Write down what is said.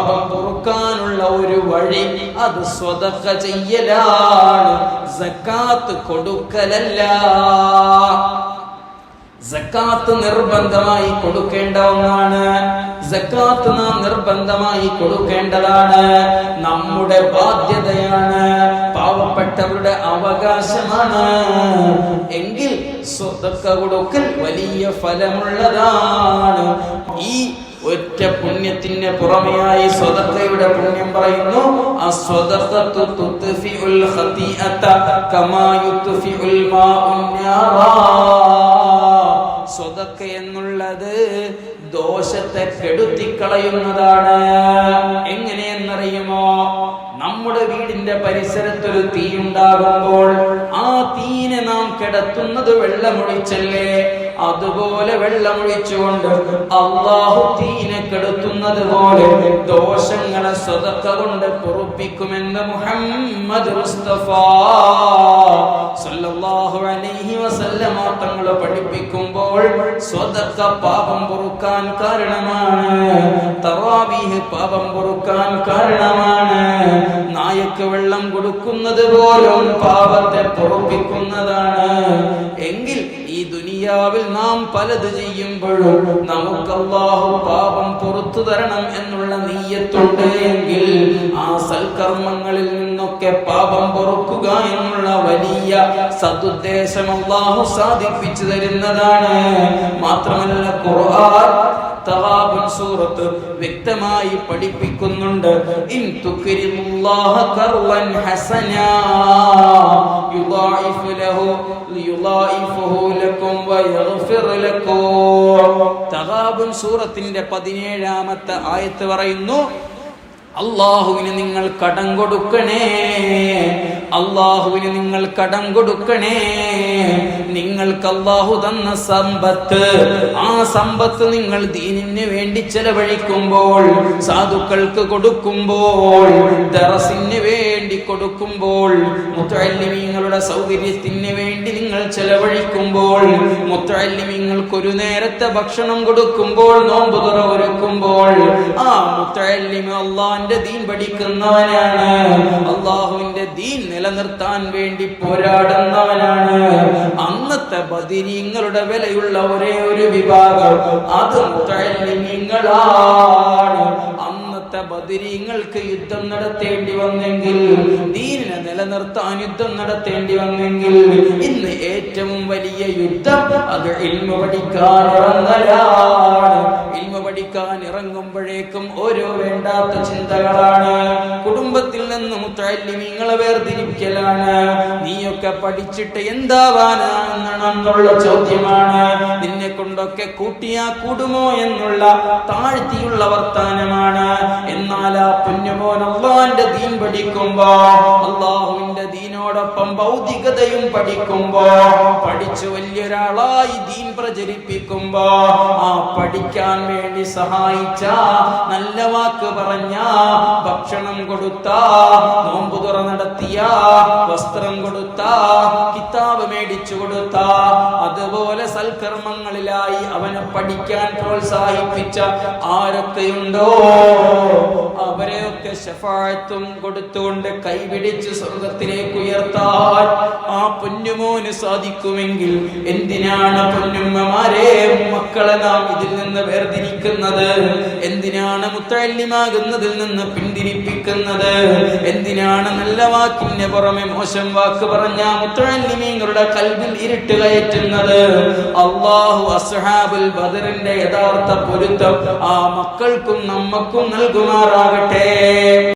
പാപം തുറക്കാനുള്ള ഒരു വഴി അത് സ്വതക്ക ചെയ്യലാണ്. സക്കാത്ത് കൊടുക്കലല്ല. സക്കാത്ത് നിർബന്ധമായി കൊടുക്കേണ്ട ഒന്നാണ്. സക്കാത്ത് നാം നിർബന്ധമായി കൊടുക്കേണ്ടതാണ്. നമ്മുടെ ബാധ്യതയാണ്. പാവപ്പെട്ടവരുടെ അവകാശമാണ്. എങ്കിൽ സ്വതക്ക കൊടുക്കൽ വലിയ ഫലമുള്ളതാണ്. ഈ ഒറ്റ പുണ്യത്തിന് പുറമെയായി സ്വതക്കയുടെ പുണ്യം പറയുന്നു. തുത്ഫിഉൽ ഖതീഅത കമാ എന്നുള്ളത് ദോഷത്തെ കെടുത്തിക്കളയുന്നതാണ്. എങ്ങനെയെന്നറിയുമോ? നമ്മുടെ വീടിന്റെ പരിസരത്തൊരു തീ ഉണ്ടാകുമ്പോൾ ആ തീനെ നാം കിടത്തുന്നത് വെള്ളമൊഴിച്ചല്ലേ? അതുപോലെ വെള്ളമൊഴിച്ചുകൊണ്ട് അള്ളാഹു തീനെ കെടുത്തുന്നത് പോലെ ദോഷങ്ങളെ സ്വതക്ക കൊണ്ട് പൊറുപ്പിക്കുമെന്ന് മുഹമ്മദ് മുസ്തഫ. സല്ലല്ലാഹു അലൈഹി പഠിപ്പിക്കുമ്പോൾ സ്വതക്ക പാപം പൊറുക്കാൻ കാരണമാണ്. തറാവീഹ് പാപം പൊറുക്കാൻ കാരണമാണ്. നായക്ക് വെള്ളം കൊടുക്കുന്നത് പോലും പാപത്തെ പൊറുപ്പിക്കുന്നതാണ്. എങ്കിൽ ദുനിയാവിൽ നാം പലത് ചെയ്യുമ്പോഴും നമുക്ക് അള്ളാഹു പാപം പുറത്തു തരണം എന്നുള്ള നീയത്തുണ്ട് എങ്കിൽ ആ സൽക്കർമ്മങ്ങളിൽ നിന്നൊക്കെ പാപം പൊറുക്കുക എന്നുള്ള വലിയ സതുദ്ദേശം അള്ളാഹു സാധിപ്പിച്ചു തരുന്നതാണ്. മാത്രമല്ല ഖുർആൻ സൂറത്ത് വ്യക്തമായി പഠിപ്പിക്കുന്നുണ്ട്. ഇൻ തുക്രിമുല്ലാഹ ഹസനാ ലഹു തവാബുൻ സൂറത്തിന്റെ 17ാമത്തെ ആയത്ത് പറയുന്നു അള്ളാഹുവിന് നിങ്ങൾ കടം കൊടുക്കണേ അള്ളാഹുവിന് നിങ്ങൾ കടം കൊടുക്കണേ. നിങ്ങൾക്ക് അള്ളാഹു തന്ന സമ്പത്ത് ആ സമ്പത്ത് നിങ്ങൾ ദീനിന് വേണ്ടി ചെലവഴിക്കുമ്പോൾ സാധുക്കൾക്ക് കൊടുക്കുമ്പോൾ ദറസിന് കൊടുക്കുമ്പോൾ മുത്തല്ലിമീങ്ങളുടെ സൗകര്യത്തിന് വേണ്ടി നിങ്ങൾ ചെലവഴിക്കുമ്പോൾ മുത്തല്ലിമീങ്ങൾക്ക് ഒരു നേരത്തെ ഭക്ഷണം കൊടുക്കുമ്പോൾ നോമ്പ് തുറ ഒരുക്കുമ്പോൾ ആ മുത്തല്ലിമ അള്ളാന്റെ ദീൻ പഠിക്കുന്നവനാണ്. അള്ളാഹുവിന്റെ ദീൻ നിലനിർത്താൻ വേണ്ടി പോരാടുന്നവനാണ്. അന്നത്തെ ബദിരീങ്ങളുടെ വിലയുള്ള ഒരേ ഒരു വിഭാഗം അത് മുത്തല്ലിമീങ്ങളാണ് ബദിരീങ്ങൾക്ക് യുദ്ധം നടത്തേണ്ടി വന്നെങ്കിൽ ദീനിനെ നിലനിർത്താൻ യുദ്ധം നടത്തേണ്ടി വന്നെങ്കിൽ ഇന്ന് ഏറ്റവും വലിയ യുദ്ധം അത് ഇൽമ പഠിക്കാൻ ഇറങ്ങലാണ്. ഇൽമ പഠിക്കാൻ ഇറങ്ങുമ്പോഴേക്കും ഓരോ വേണ്ടാത്ത ചിന്തകളാണ്. കുടുംബത്തിൽ നിന്നും മുത്തല്ലിമീങ്ങളെ വേർതിരിക്കലാണ്. നീയൊക്കെ പഠിച്ചിട്ട് എന്താവാനാണെന്നുള്ള ചോദ്യമാണ്. നിന്നെ കൊണ്ടൊക്കെ കൂട്ടിയാ കൂടുമോ എന്നുള്ള താഴ്ത്തിയുള്ള വർത്താനമാണ്. എന്നാൽ ആ പുണ്യമോൻ അള്ളാന്റെ ദീൻ പഠിക്കുമ്പോ അള്ളാഹുവിന്റെ ദീനോടൊപ്പം ഭൗതികതയും പഠിക്കുമ്പോ പഠിച്ചു വലിയൊരാളായി ദീൻ പ്രചരിപ്പിക്കുമ്പോ ആ പഠിക്കാൻ വേണ്ടി സഹായിച്ച നല്ല വാക്ക് പറഞ്ഞ ഭക്ഷണം കൊടുത്ത നോമ്പ് തുറ നടത്തിയ വസ്ത്രം കൊടുത്ത കിതാബ് മേടിച്ചു കൊടുത്ത അതുപോലെ സൽക്കർമ്മങ്ങളിലായി അവനെ പഠിക്കാൻ പ്രോത്സാഹിപ്പിച്ച ആരൊക്കെയുണ്ടോ? അവരെയൊക്കെ ശഫാഴത്തും കൊടുത്തുകൊണ്ട് കൈപിടിച്ച് സ്വർഗത്തിലേക്ക് ഉയർത്താൻ ആ പൊന്നുമോന് സാധിക്കുമെങ്കിൽ എന്തിനാണ് പൊന്നുമ്മമാരെ മക്കളെ നാം ഇതിൽ നിന്ന് വേർതിരിക്കുന്നത്? എന്തിനാണ് മുത്തല്യമാകുന്നതിൽ നിന്ന് പിന്തിരിപ്പിക്കുന്നത്? എന്തിനാണ് നല്ല വാക്കിന്റെ പുറമെ മോശം വാക്ക് പറഞ്ഞ മുത്തല്യമീങ്ങളുടെ കൽവിൽ ഇരുട്ട് കയറ്റുന്നത്? അള്ളാഹു അസ്ഹാബുൽ ബദറിന്റെ യഥാർത്ഥ പൊരുത്തം ആ മക്കൾക്കും നമ്മക്കും നൽകുമാറാകട്ടെ. que